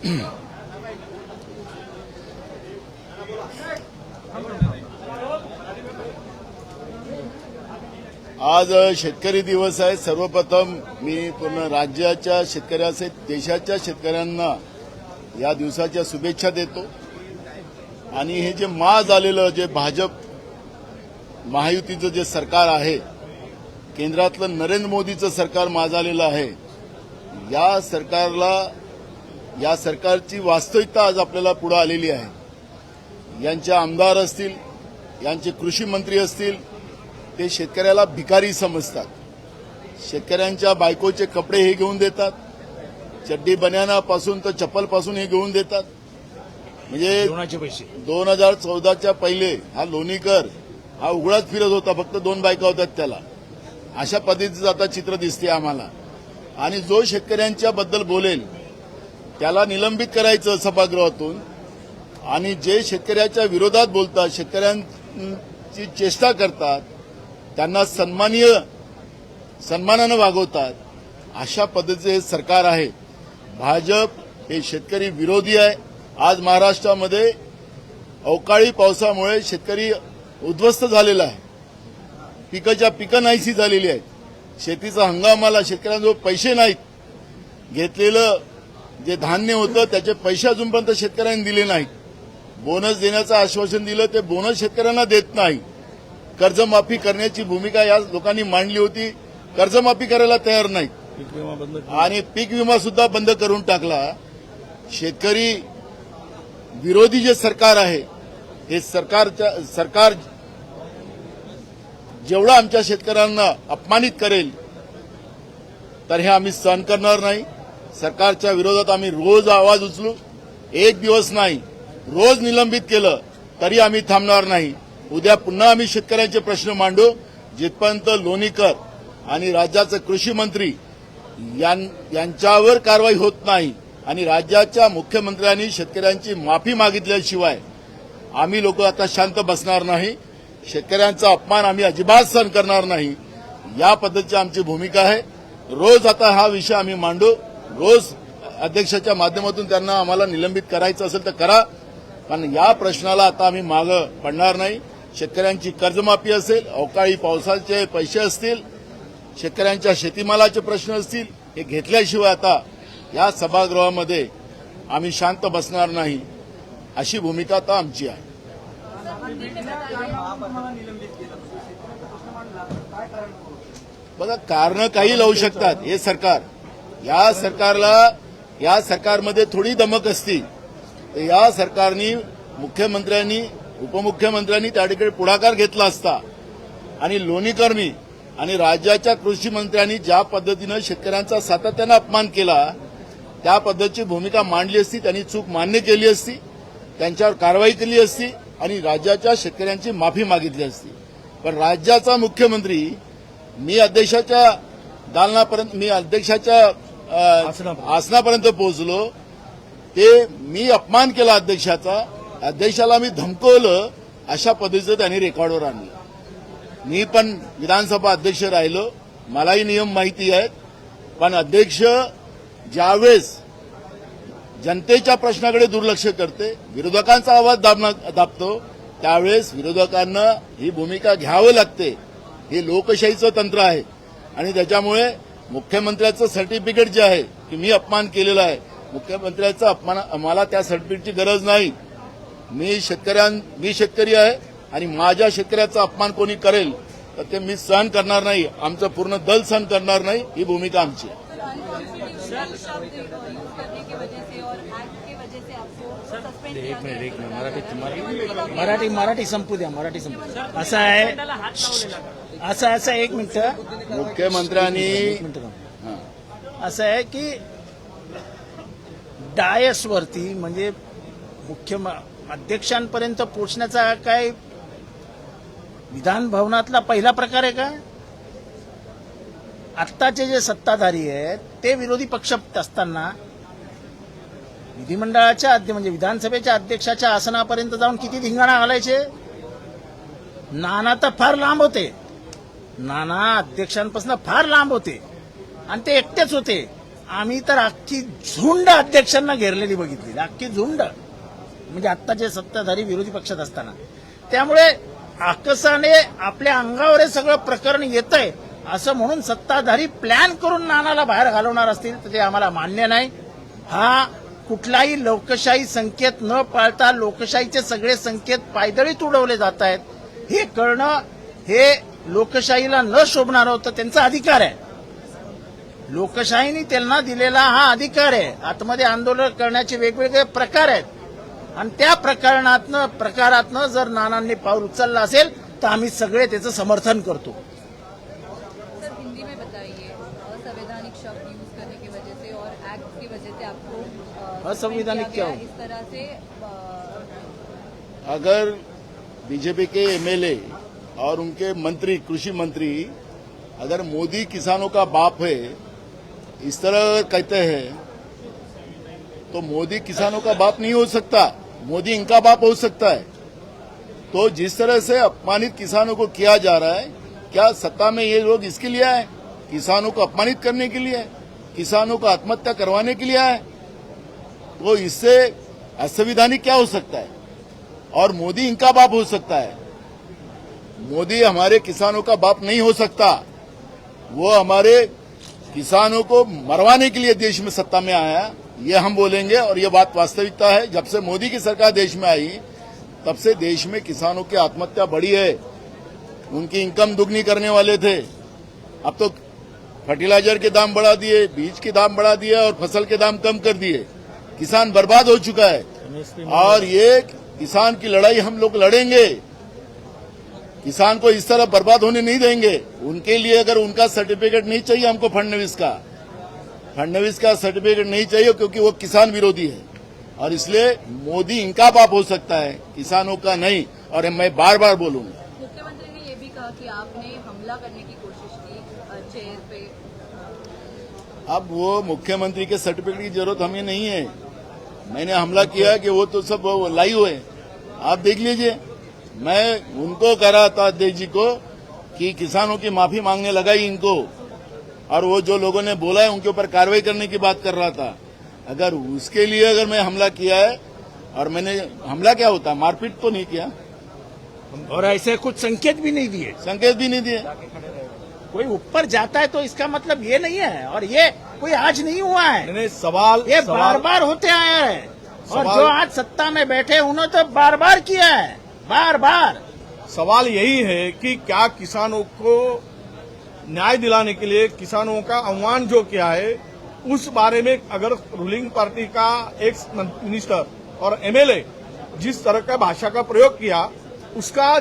आज शेतकरी दिवस आहे. सर्वप्रथम मी पूर्ण राज्याच्या शेतकऱ्यासहित देशाच्या शेतकऱ्यांना या दिवसाच्या शुभेच्छा देतो. आणि हे जे मा झालेलं जे भाजप महायुतीचं जे सरकार आहे केंद्रातलं नरेंद्र मोदीचं सरकार मा झालेलं आहे या सरकारला या सरकारची वास्तविकता आज आपल्याला पुढे आलेली आहे. यांचे आमदार असतील यांचे कृषी मंत्री असतील ते शेतकऱ्याला भिकारी समजतात. शेतकऱ्यांच्या बायकोचे कपडे हे घेऊन देतात चड्डी बन्यानापासून तर चप्पलपासून हे घेऊन देतात. म्हणजे दोन हजार चौदाच्या पहिले हा लोणीकर हा उघडाच फिरत होता फक्त दोन बायका होत्यात त्याला. अशा पद्धतीचं आता चित्र दिसते आम्हाला. आणि जो शेतकऱ्यांच्या बद्दल बोलेल त्याला निलंबित करायचं सभागृहातून. आणि जे शेतकऱ्याच्या विरोधात बोलतात शेतकऱ्यांची चेष्टा करतात त्यांना सन्मानीय सन्मानानं वागवतात अशा पद्धतीचे हे सरकार आहे. भाजप हे शेतकरी विरोधी आहे. आज महाराष्ट्रामध्ये अवकाळी पावसामुळे शेतकरी उद्ध्वस्त झालेला आहे. पिकाच्या पिकं नाहीशी झालेली आहेत. शेतीचा हंगामाला शेतकऱ्यांजवळ पैसे नाहीत. घेतलेलं जे धान्य होतं त्याचे पैसे अजूनपर्यंत शेतकऱ्यांनी दिले नाहीत. बोनस देण्याचं आश्वासन दिलं ते बोनस शेतकऱ्यांना देत नाही. कर्जमाफी करण्याची भूमिका या लोकांनी मांडली होती. कर्जमाफी करायला तयार बंद आणि पीक विमा सुद्धा बंद करून टाकला. शेतकरी विरोधी जे सरकार आहे हे सरकारच्या सरकार जेवढं आमच्या शेतकऱ्यांना अपमानित करेल तर हे आम्ही सहन करणार नाही. सरकारच्या विरोधात आम्ही रोज आवाज उचलू. एक दिवस नाही. रोज निलंबित केलं तरी आम्ही थांबणार नाही. उद्या पुन्हा आम्ही शेतकऱ्यांचे प्रश्न मांडू. जिथपर्यंत लोणीकर आणि राज्याचे कृषी मंत्री यां- यांच्यावर कारवाई होत नाही आणि राज्याच्या मुख्यमंत्र्यांनी शेतकऱ्यांची माफी मागितल्याशिवाय आम्ही लोक आता शांत बसणार नाही. शेतकऱ्यांचा अपमान आम्ही अजिबात सहन करणार नाही. या पद्धतीची आमची भूमिका आहे. रोज आता हा विषय आम्ही मांडू. रोज अध्यक्षाच्या माध्यमातून त्यांना आम्हाला निलंबित करायचं असेल तर करा. पण या प्रश्नाला आता आम्ही मागं पडणार नाही. शेतकऱ्यांची कर्जमाफी असेल अवकाळी पावसाचे पैसे असतील शेतकऱ्यांच्या शेतीमालाचे प्रश्न असतील हे घेतल्याशिवाय आता या सभागृहामध्ये आम्ही शांत बसणार नाही. अशी भूमिका आता आमची आहे. बघा कारण काही लावू शकतात हे सरकार. या सरकारला या सरकारमध्ये थोडी दमक असती. तर या सरकारनी मुख्यमंत्र्यांनी उपमुख्यमंत्र्यांनी त्या ठिकाणी पुढाकार घेतला असता. आणि लोणीकरनी आणि राज्याच्या कृषी मंत्र्यांनी ज्या पद्धतीनं शेतकऱ्यांचा सातत्यानं अपमान केला त्या पद्धतीची भूमिका मांडली असती त्यांनी चूक मान्य केली असती त्यांच्यावर कारवाई केली असती आणि राज्याच्या शेतकऱ्यांची माफी मागितली असती. पण राज्याचा मुख्यमंत्री मी अध्यक्षाच्या दालनापर्यंत मी अध्यक्षाच्या आसनापर्यंत. आसनापर्यंत पोहोचलो. ते मी अपमान केला अध्यक्षाचा. अध्यक्षाला मी धमकवलं. अशा पद्धतीचं त्यांनी रेकॉर्डवर आणलं. मी पण विधानसभा अध्यक्ष राहिलो. मलाही नियम माहिती आहेत. पण अध्यक्ष ज्यावेळेस जनतेच्या प्रश्नाकडे दुर्लक्ष करते विरोधकांचा आवाज दाबना- दाबतो त्यावेळेस विरोधकांना ही भूमिका घ्यावं लागते. हे लोकशाहीचं तंत्र आहे. आणि त्याच्यामुळे मुख्यमंत्र्याचं सर्टिफिकेट जे आहे की मी अपमान केलेला आहे मुख्यमंत्र्याचं अपमान मला त्या सर्टिफिकेटची गरज नाही. मी शेतकऱ्यां मी शेतकरी आहे आणि माझ्या शेतकऱ्याचा अपमान कोणी करेल तर ते मी सहन करणार नाही. आमचं पूर्ण दल सहन करणार नाही. ही भूमिका आमची आहे. मराठी मराठी मराठी संपू द्या मराठी संपू द्या. असं आहे असं असं एक मिनिट मुख्यमंत्र्यांनी. हां. असं आहे की डायसवरती म्हणजे मुख्य अध्यक्षांपर्यंत पोचण्याचा काय विधान भवनातला पहिला प्रकार आहे का आत्ताचे जे सत्ताधारी आहेत ते विरोधी पक्ष असताना विधिमंडळाच्या म्हणजे विधानसभेच्या अध्यक्षाच्या आसनापर्यंत जाऊन किती धिंगाणा घालायचे नाना तर फार लांब होते नाना अध्यक्षांपासून फार लांब होते. आणि ते एकटेच होते. आम्ही तर अख्खी झुंड अध्यक्षांना घेरलेली बघितली. अख्खी झुंड. म्हणजे आत्ताचे सत्ताधारी विरोधी पक्षात असताना. त्यामुळे आकसाने आपल्या अंगावर हे सगळं प्रकरण येत आहे असं म्हणून सत्ताधारी प्लॅन करून नानाला बाहेर घालवणार असतील तर ते आम्हाला मान्य नाही. हा कुठलाही लोकशाही संकेत न पाळता लोकशाहीचे सगळे संकेत पायदळीत उडवले जात आहेत. हे कळणं हे लोकशाहीला न शोभणार होतं त्यांचा अधिकार आहे लोकशाहीने त्यांना दिलेला हा अधिकार आहे आतमध्ये आंदोलन करण्याचे वेगवेगळे प्रकार आहेत आणि त्या प्रकरणातनं प्रकारातनं जर नानांनी पाऊल उचललं असेल तर आम्ही सगळे त्याचं समर्थन करतो सर हिंदी में बताइए असंवैधानिक शब्द यूज करने की वजह से और एक्ट की वजह से आपको अ, असंवैधानिक किया क्या गया। हो? इस तरह से अ, अगर बीजेपी के एमएलए और उनके मंत्री, कृषि मंत्री, अगर मोदी किसानों का बाप है, इस तरह कहते हैं तो मोदी किसानों का बाप नहीं हो सकता। मोदी इनका बाप हो सकता है। तो जिस तरह से अपमानित किसानों को किया जा रहा है, क्या सत्ता में ये लोग इसके लिए आए? किसानों को अपमानित करने के लिए किसानों को आत्महत्या करवाने के लिए आए? तो इससे असंविधानिक क्या हो सकता है? और मोदी इनका बाप हो सकता है। मोदी हमारे किसानों का बाप नहीं हो सकता। वो हमारे किसानों को मरवाने के लिए देश में सत्ता में आया ये हम बोलेंगे और ये बात वास्तविकता है। जब से मोदी की सरकार देश में आई तब से देश में किसानों की आत्महत्या बढ़ी है। उनकी इनकम दुगनी करने वाले थे। अब तो फर्टिलाइज़र के दाम बढ़ा दिए बीज के दाम बढ़ा दिए और फ़सल के दाम कम कर दिए। किसान बर्बाद हो चुका है। और ये किसान की लड़ाई हम लोग लड़ेंगे। किसान को इस तरह बर्बाद होने नहीं देंगे। उनके लिए अगर उनका सर्टिफिकेट नहीं चाहिए हमको फडणवीस का। फडणवीस का सर्टिफिकेट नहीं चाहिए क्योंकि वो किसान विरोधी है। और इसलिए मोदी इनका बाप हो सकता है किसानों का नहीं। और मैं बार बार बोलूँगा। मुख्यमंत्री ने ये भी कहा कि आपने हमला करने की कोशिश की चेयर पे। अब वो मुख्यमंत्री के सर्टिफिकेट की ज़रूरत हमें नहीं है। मैंने हमला किया कि वो तो सब लाई हुए आप देख लीजिए। मैं उनको कह रहा था अध्यक्ष जी को कि किसानों की माफ़ी मांगने लगा ही इनको। और वो जो लोगों ने बोला है उनके ऊपर कार्रवाई करने की बात कर रहा था। अगर उसके लिए अगर मैं हमला किया है और मैंने हमला क्या होता? मारपीट तो नहीं किया। और ऐसे कुछ संकेत भी नहीं दिए। संकेत भी नहीं दिए। कोई ऊपर जाता है तो इसका मतलब ये नहीं है और ये कोई आज नहीं हुआ है। नहीं सवाल ये सवाल- बार बार होते आया है। और जो आज सत्ता में बैठे उन्होंने तो बार बार किया है। बार बार सवाल यही है कि क्या किसानों को न्याय दिलाने के लिए किसानों का आह्वान जो किया है, उस बारे में अगर रूलिंग पार्टी का एक्स मिनिस्टर और एमएलए जिस तरह का भाषा का प्रयोग किया, उसका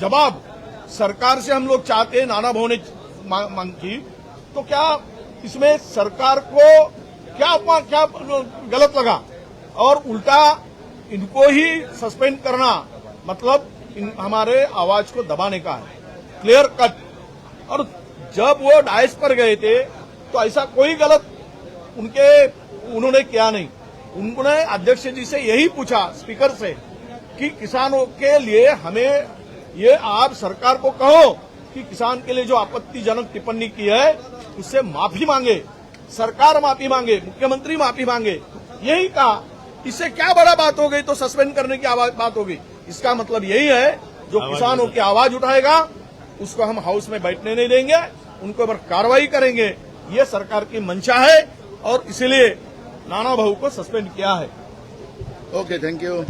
जवाब सरकार से हम लोग चाहते हैं, नाना भाव ने मांग की तो क्या इसमें सरकार को क्या क्या गलत लगा? और उल्टा इनको ही सस्पेंड करना मतलब इन, हमारे आवाज़ को दबाने का है। क्लियर कट और जब वो डायस पर गए थे तो ऐसा कोई गलत उनके उन्होंने किया नहीं। उन्होंने अध्यक्ष जी से यही पूछा स्पीकर से कि किसानों के लिए हमें ये आप सरकार को कहो कि किसान के लिए जो आपत्तिजनक टिप्पणी की है उससे माफ़ी मांगे। सरकार माफ़ी मांगे मुख्यमंत्री माफ़ी मांगे। यही कहा। इससे क्या बड़ा बात हो गई तो सस्पेंड करने की बात होगी इसका मतलब यही है जो किसानों की आवाज़ उठाएगा उसको हम हाउस में बैठने नहीं देंगे उनके ऊपर कार्रवाई करेंगे। ये सरकार की मंशा है और इसलिए नाना भाऊ को सस्पेंड किया है। Okay thank you.